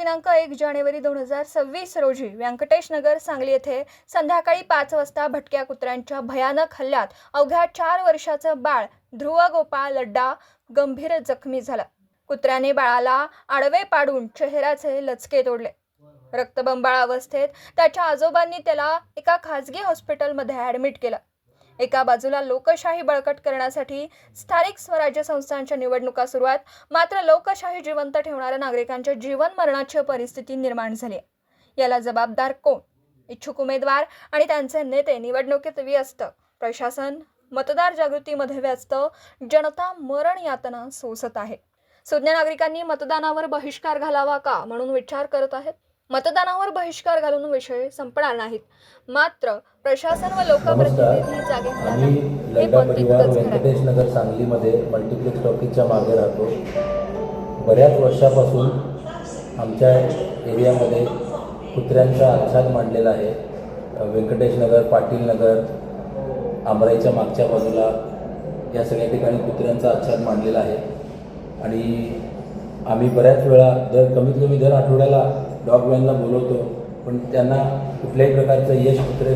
दिनांक एक जानेवारी दोन हजार सव्वीस रोजी व्यंकटेश नगर सांगली येथे संध्याकाळी पाच वाजता भटक्या कुत्र्यांच्या भयानक हल्ल्यात अवघ्या चार वर्षाचं बाळ ध्रुव गोपाळ लड्डा गंभीर जखमी झाला. कुत्र्याने बाळाला आडवे पाडून चेहऱ्याचे लचके तोडले. रक्तबंबाळ अवस्थेत त्याच्या आजोबांनी त्याला एका खाजगी हॉस्पिटलमध्ये ॲडमिट केलं. एका बाजूला लोकशाही बळकट करण्यासाठी स्थानिक स्वराज्य संस्थांच्या निवडणुका सुरू आहेत. मात्र लोकशाही जिवंत ठेवणाऱ्या नागरिकांच्या जीवन मरणाची परिस्थिती निर्माण झाली याला जबाबदार कोण? इच्छुक उमेदवार आणि त्यांचे नेते निवडणुकीत व्यस्त. प्रशासन मतदार जागृतीमध्ये व्यस्त. जनता मरण यातना सोसत आहे. सुज्ञ नागरिकांनी मतदानावर बहिष्कार घालावा का म्हणून विचार करत आहेत? मतदानावर बहिष्कार घालून विषय संपणार नाहीत. मात्र प्रशासन व लोकप्रतिनिधी जागे. हे पण तितकंच. व्यंकटेश नगर सांगलीमध्ये मल्टिप्लेक्स टॉकीजच्या मागे राहतो. बऱ्याच वर्षापासून आमच्या एरियामध्ये कुत्र्यांचा आच्छाद मांडलेला आहे. व्यंकटेश नगर पाटील नगर आमराईच्या मागच्या बाजूला या सगळ्या ठिकाणी कुत्र्यांचा आच्छाद मांडलेला आहे. आणि आम्ही बऱ्याच वेळा दर कमीत कमी दर आठवड्याला डॉग वॅनला बोलवतो पण त्यांना कुठल्याही प्रकारचं यश कुत्रे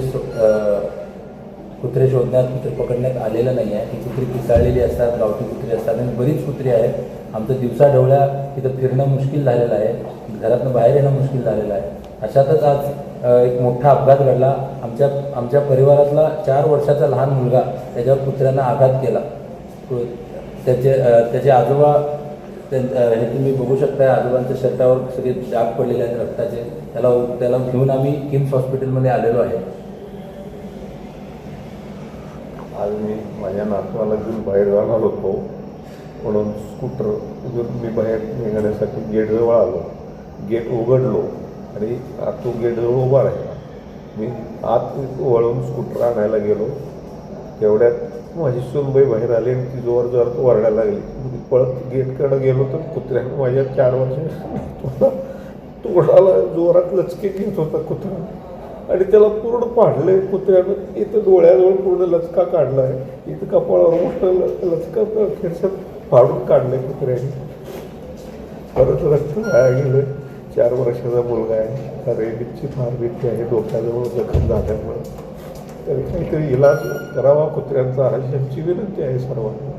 कुत्रे शोधण्यात कुत्रे पकडण्यात आलेलं नाही आहे ही कुत्री पिसाळलेली असतात गावठी कुत्री असतात आणि बरीच कुत्री आहेत. आमचं दिवसा ढवळ्या तिथं फिरणं मुश्किल झालेलं आहे. घरातनं बाहेर येणं मुश्किल झालेलं आहे. अशातच आज एक मोठा अपघात घडला. आमच्या आमच्या परिवारातला चार वर्षाचा लहान मुलगा त्याच्यावर कुत्र्यांना आघात केला. त्याचे त्याचे आजोबा हे तुम्ही बघू शकता आजोबांच्या शर्टावर सगळे डाग पडलेले आहेत रक्ताचे. त्याला त्याला घेऊन आम्ही किम्स हॉस्पिटलमध्ये आलेलो आहे. आज मी माझ्या नातवाला घेऊन बाहेर जाणार होतो म्हणून स्कूटर घेऊन मी बाहेर निघण्यासाठी गेटजवळ आलो. गेट उघडलो आणि आत तो गेटजवळ उभा राहिला. मी आत वळून स्कूटर आणायला गेलो. तेवढ्यात माझी सूनबाई बाहेर आली आणि ती जोर जोरात ओरडायला लागली. मी पळत गेटकडं गेलो तर कुत्र्याने माझ्या चार वर्ष तोडाला जोरात लचके घेत होता कुत्रा. आणि त्याला पूर्ण पाडलंय कुत्र्यानं इथं डोळ्याजवळ पूर्ण लचका काढलाय. इथं कपाळावर मोठं ल- लचका खेरशात फाडून काढलंय कुत्र्याने. परत रक्त वाया गेलं चार वर्षाचा मुलगा आहे. रेबीजची फार भीती आहे. डोक्याजवळ जखम झाल्यामुळं. तर काहीतरी इलाज करावा कुत्र्यांचा अशी आमची विनंती आहे सर्वांना.